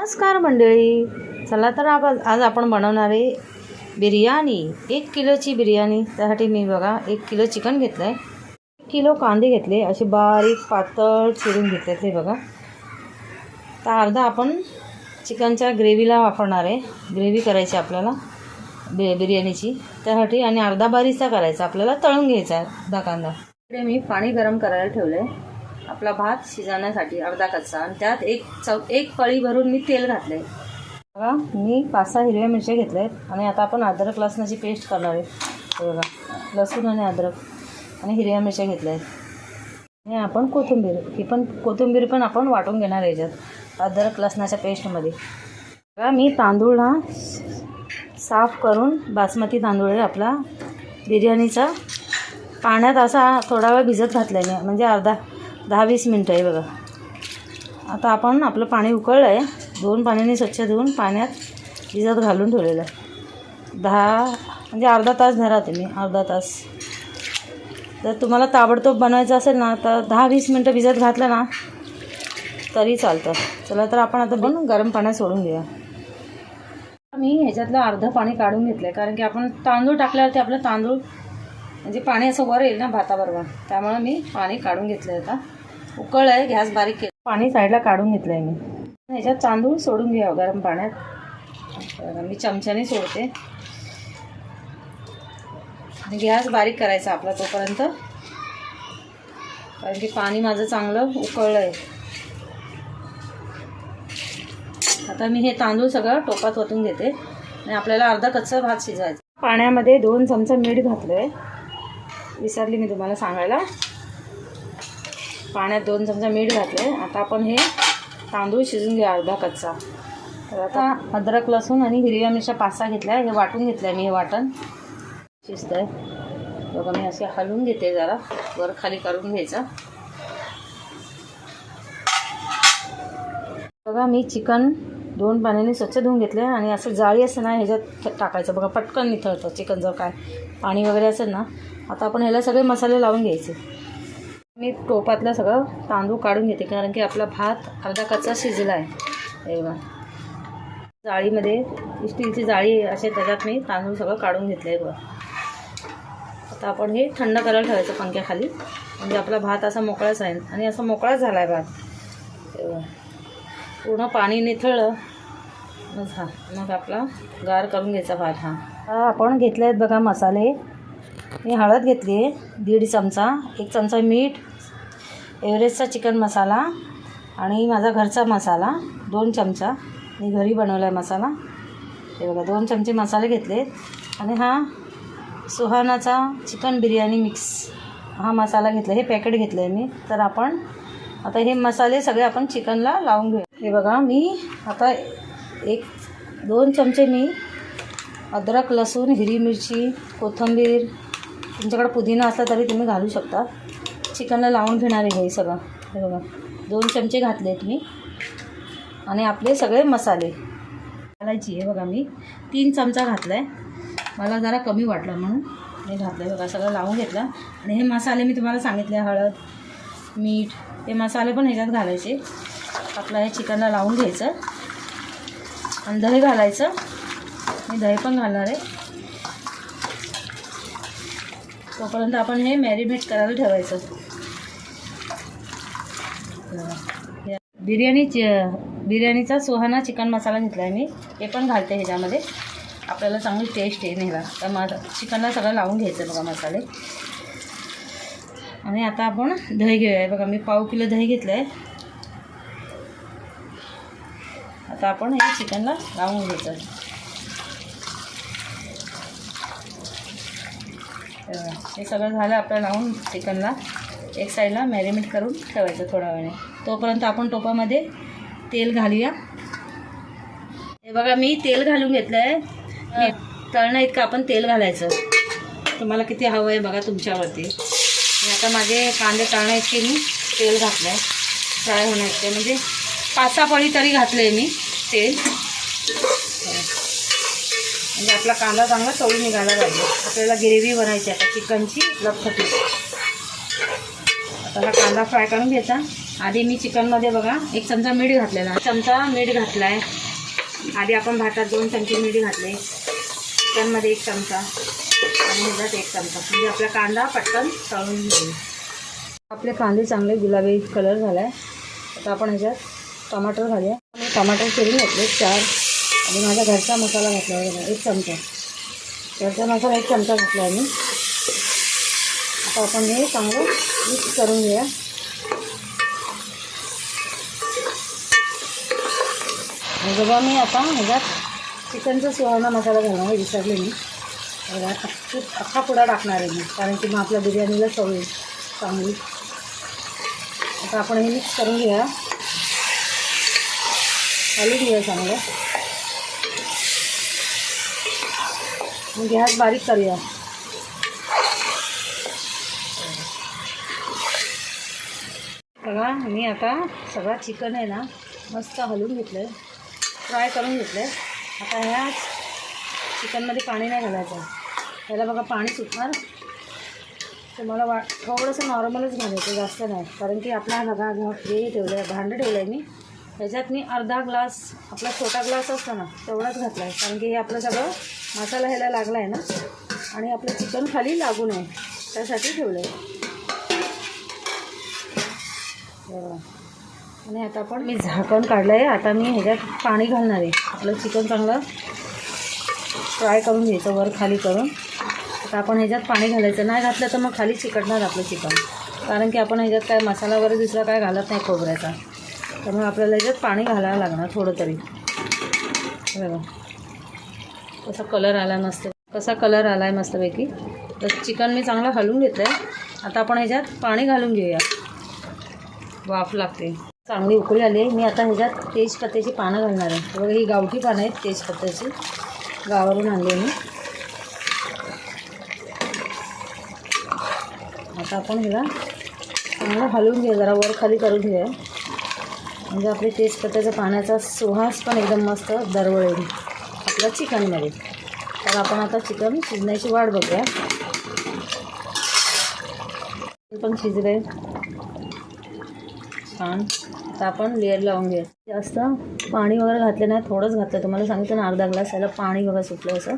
नमस्कार मंडळी. चला तर आप आज आपण बनवणार आहे बिर्याणी. एक किलोची बिर्याणी. त्यासाठी मी बघा एक किलो चिकन घेतलं आहे एक किलो कांदे घेतले. असे बारीक पातळ चिरून घेतले ते बघा. तर अर्धा आपण चिकनच्या ग्रेव्हीला वापरणार आहे. ग्रेव्ही करायची आपल्याला बि बिर्याणीची. त्यासाठी आणि अर्धा बारीचा करायचा. आपल्याला तळून घ्यायचा आहे अर्धा कांदा. इकडे मी पाणी गरम करायला ठेवलं आहे आपला भात शिजवण्यासाठी अर्धा कच्चा. आणि त्यात एक चौ एक पळी भरून मी तेल घातले बघा मी पाच सहा हिरव्या मिरच्या घेतल्या आहेत आणि आता आपण अद्रक लसणाची पेस्ट करणार आहे. बघा लसूण आणि अद्रक. आणि हिरव्या मिरच्या घेतल्या आहेत आणि आपण कोथिंबीर. ही पण कोथिंबीर पण आपण वाटून घेणार आहे याच्यात. अद्रक लसणाच्या पेस्टमध्ये बघा मी तांदूळ हा साफ करून बासमती तांदूळ आहे आपला. बिर्याणीचा. पाण्यात असा थोडा वेळ भिजत घातला आहे मी. म्हणजे अर्धा दहा वीस मिनटं आहे बघा. आता आपण आपलं पाणी उकळलं आहे दोन पाण्याने स्वच्छ धुवून पाण्यात भिजत घालून ठेवलेलं आहे. दहा म्हणजे अर्धा तास धरा तुम्ही अर्धा तास. जर तुम्हाला ताबडतोब बनवायचं असेल ना तर दहा वीस मिनटं भिजत घातलं ना तरी चालतं. चला तर आपण आता बनवून गरम पाण्यात सोडून घेऊया मी ह्याच्यातलं अर्धं पाणी काढून घेतलं आहे कारण की आपण तांदूळ टाकल्यावरती आपलं तांदूळ म्हणजे पाणी असं वर येईल ना भाताबरोबर. त्यामुळे मी पाणी काढून घेतलं आहे आता. उकळलं आहे गॅस बारीक केलं. पाणी साईडला काढून घेतलं आहे मी. ह्याच्यात तांदूळ सोडून घ्या गरम पाण्यात. मी चमच्याने सोडते. गॅस बारीक करायचा आपला तोपर्यंत. कारण की पाणी माझं चांगलं उकळलं आहे आता मी हे तांदूळ सगळं टोपात ओतून घेते. आणि आपल्याला अर्धा कच्चा भात शिजवायचा पाण्यामध्ये दोन चमचा मीठ घातलं आहे विसरली मी तुम्हाला सांगायला. पाण्यात दोन चमचा मीठ घातलं आहे आता आपण हे तांदूळ शिजून घ्या अर्धा कच्चा. तर आता अद्रक लसूण आणि हिरव्या मिरच्या पासा घेतल्या. हे वाटून घेतलं आहे मी हे वाटण. शिजतं आहे बघा मी असे हलवून घेते जरा. वर खाली करून घ्यायचं. बघा मी चिकन दोन पाण्याने स्वच्छ धुवून घेतले आणि असं जाळी असं ना ह्याच्यात टाकायचं. बघा पटकन निथळतं चिकन जर काय पाणी वगैरे असेल ना आता आपण ह्याला सगळे मसाले लावून घ्यायचे. मी टोपातलं सगळं तांदूळ काढून घेते कारण की आपला भात अर्धा कच्चा शिजला आहे. एवढा जाळीमध्ये स्टीलची जाळी असे त्याच्यात मी तांदूळ सगळं काढून घेतलं आहे बघा. आता आपण हे थंड करायला ठेवायचं पंख्याखाली म्हणजे आपला भात असा मोकळाच राहील आणि असा मोकळाच झाला आहे भात. हे पूर्ण पाणी निथळलं. मग हा मग आपला गार करून घ्यायचा भात हा. आपण घेतले आहेत बघा मसाले. मी हळद घेतली आहे दीड चमचा एक चमचा मीठ एव्हरेस्टचा चिकन मसाला आणि माझा घरचा मसाला दोन चमचा. मी घरी बनवला आहे मसाला. हे बघा दोन चमचे मसाले घेतले आणि हा सुहानाचा चिकन बिर्याणी मिक्स हा मसाला घेतला हे पॅकेट घेतलं आहे मी. तर आपण आता हे मसाले सगळे आपण चिकनला लावून घेऊ. हे बघा मी आता एक दोन चमचे मी अद्रक लसूण हिरवी मिरची कोथिंबीर तुमच्याकडे पुदिना असला तरी तुम्ही घालू शकता. चिकनला लावून घेणार आहे हे सगळं. हे बघा. दोन चमचे घातले आहेत मी आणि आपले सगळे मसाले. घालायची आहे बघा मी. तीन चमचा घातला आहे मला जरा कमी वाटलं म्हणून मी घातलं आहे बघा. सगळं लावून घेतलं. आणि हे मसाले मी तुम्हाला सांगितले. हळद मीठ हे मसाले पण ह्याच्यात घालायचे. आपलं हे चिकनला लावून घ्यायचं. आणि दही घालायचं. मी दही पण घालणार आहे. तोपर्यंत आपण हे मॅरिनेट करायला ठेवायचं. हे बिर्याणी बिर्याणीचा सुहाना चिकन मसाला घेतला आहे मी. हे पण घालते ह्याच्यामध्ये. आपल्याला चांगली टेस्ट येईल ह्याला तर मग चिकनला सगळं लावून घ्यायचं बघा मसाले. आणि आता आपण दही घेऊया. बघा मी पाव किलो दही घेतलं आहे आता आपण हे चिकनला लावून घ्यायचं. हे सगळं झालं आपलं लावून चिकनला. एक साईडला मॅरिनेट करून ठेवायचं थोड्या वेळाने तोपर्यंत आपण टोपामध्ये तेल घालूया. हे बघा मी तेल घालून घेतलं आहे तळणं इतकं आपण तेल घालायचं. तुम्हाला किती हवं आहे बघा तुमच्यावरती. मी आता माझे कांदे तळणं इतके मी तेल घातलं आहे फ्राय होण्याचे. म्हणजे पाच सहा पळी तरी घातलं आहे मी तेल. म्हणजे आपला कांदा चांगला चवळी निघायला पाहिजे. आपल्याला ग्रेव्ही बनायची आता चिकनची लपथपी आता हा कांदा फ्राय करून घ्यायचा. आधी मी चिकनमध्ये बघा एक चमचा मीठ घातलेला. चमचा मीठ घातला आहे आधी आपण भातात दोन चमचे मीठ घातले. चिकनमध्ये एक चमचा. आणि ह्याच्यात एक चमचा. म्हणजे आपला कांदा पटकन तळून घेऊ. आपले कांदे चांगले गुलाबी कलर झाला आहे आता आपण ह्याच्यात टमाटर घालूया. टमाटर चिरून घातले चार. आणि माझा घरचा मसाला घातला आहे बघा, एक चमचा. घरचा मसाला एक चमचा घातला आहे मी. आता आपण हे चांगलं मिक्स करून घेऊया. आणि बघा मी आता ह्याच्यात चिकनचा सुहावना मसाला घालणार आहे विसरले मी. बघा अख्खी अख्खा पुडा टाकणार आहे मी कारण की मग आपल्या बिर्याणीला चव येईल चांगली. आता आपण हे मिक्स करून घ्या हलवून घेऊया चांगलं. गॅस बारीक करूया. बघा मी आता सगळा चिकन आहे ना मस्त हलवून घेतलं आहे फ्राय करून घेतलं आहे आता ह्या चिकनमध्ये पाणी नाही घालायचं. त्याला बघा पाणी सुटणार. तुम्हाला वा थोडंसं नॉर्मलच घालायचं जास्त नाही. कारण की आपला बघा हे ठेवलं आहे भांडं ठेवलं आहे मी. ह्याच्यात मी अर्धा ग्लास आपला छोटा ग्लास असतो ना तेवढाच घातला आहे कारण की हे आपलं सगळं मसाला ह्याला लागला आहे ना आणि आपलं चिकन खाली लागू नये. त्यासाठी ठेवलं आहे आणि आता आपण मी झाकण काढलं आहे आता मी ह्याच्यात पाणी घालणार आहे. आपलं चिकन चांगलं फ्राय करून घ्यायचं वर खाली करून. आता आपण ह्याच्यात पाणी घालायचं. नाही घातलं तर मग खाली चिकटणार आपलं चिकन. कारण की आपण ह्याच्यात काय मसाला वगैरे दुसरा काय घालत नाही खोबऱ्याचा. त्यामुळे आपल्याला ह्याच्यात पाणी घालायला लागणार थोडं तरी. बघा. कसा कलर आला मस्त. कसा कलर आला आहे मस्तपैकी. तर चिकन मी चांगलं हलवून घेतलं आहे आता आपण ह्याच्यात पाणी घालून घेऊया. वाफ लागते. चांगली उकळी आली आहे. मी आता ह्याच्यात तेजपत्त्याची पानं घालणार आहे. बघा ही गावठी पानं आहेत तेजपत्त्याची गावावरून आणली मी. आता आपण ह्याला चांगलं हलवून घेऊया. जरा वर खाली करून घेऊया. म्हणजे आपली तेजपत्त्याच्या पाण्याचा सुहास पण एकदम मस्त दरवळेल. आपल्या चिकनमध्ये तर आपण आता चिकन शिजण्याची वाट बघूया. पण शिजले छान. आता आपण लेअर लावून घेऊया. जास्त पाणी वगैरे घातलं नाही थोडंच घातलं तुम्हाला सांगितलं ना अर्धा ग्लास याला पाणी बघा सुटलं असं.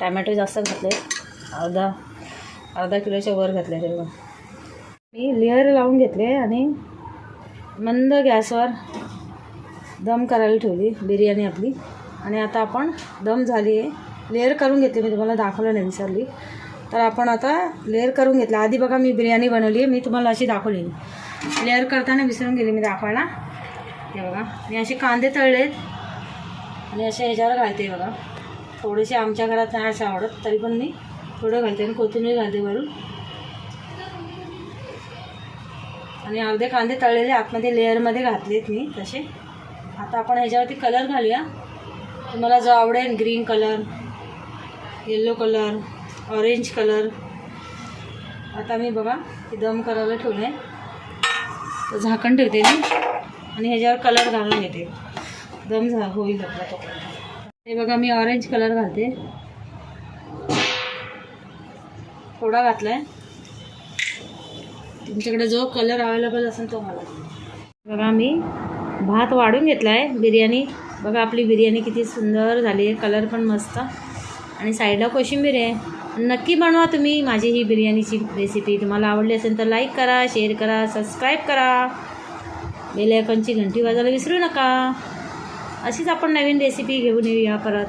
टॅमॅटो जास्त घातले. अर्धा अर्धा किलोच्या वर घातले ते मी लेअर लावून घेतले आणि मंद गॅसवर दम करायला ठेवली बिर्याणी आपली. आणि आता आपण दम झाली आहे. लेअर करून घेतली मी तुम्हाला दाखवलं नाही विसरली. तर आपण आता लेअर करून घेतलं. आधी बघा मी बिर्याणी बनवली आहे मी तुम्हाला अशी दाखवली लेअर करताना विसरून गेली मी दाखवायला. हे बघा मी असे कांदे तळलेत आणि असे ह्याच्यावर घालते बघा. थोडेसे आमच्या घरात नाही असं आवडत तरी पण मी थोडं घालते आणि कोथिंबीर घालते वरून. आणि अर्धे कांदे तळलेले आतमध्ये लेअरमध्ये घातलेत मी तसे. आता आपण ह्याच्यावरती कलर घालूया. तुम्हाला जो आवडेल green colour yellow colour orange colour आता मी बघा ते दम करायला ठेवलं आहे तर झाकण ठेवते मी. आणि ह्याच्यावर कलर घालून घेते. दम झा होईल आपला तो हे बघा मी ऑरेंज कलर घालते. थोडा घातला आहे तुमच्याकडे जो कलर अवेलेबल असेल तो मला बघा मी भात वाढून घेतला आहे बिर्याणी बघा आपली बिर्याणी किती सुंदर झाली आहे. कलर पण मस्त. आणि साईडला कोशिंबीर आहे. नक्की बनवा तुम्ही माझी ही बिर्याणीची रेसिपी तुम्हाला आवडली असेल तर लाईक करा शेअर करा सबस्क्राईब करा. बेल आयकॉनची घंटी वाजायला विसरू नका. अशीच आपण नवीन रेसिपी घेऊन येऊया परत.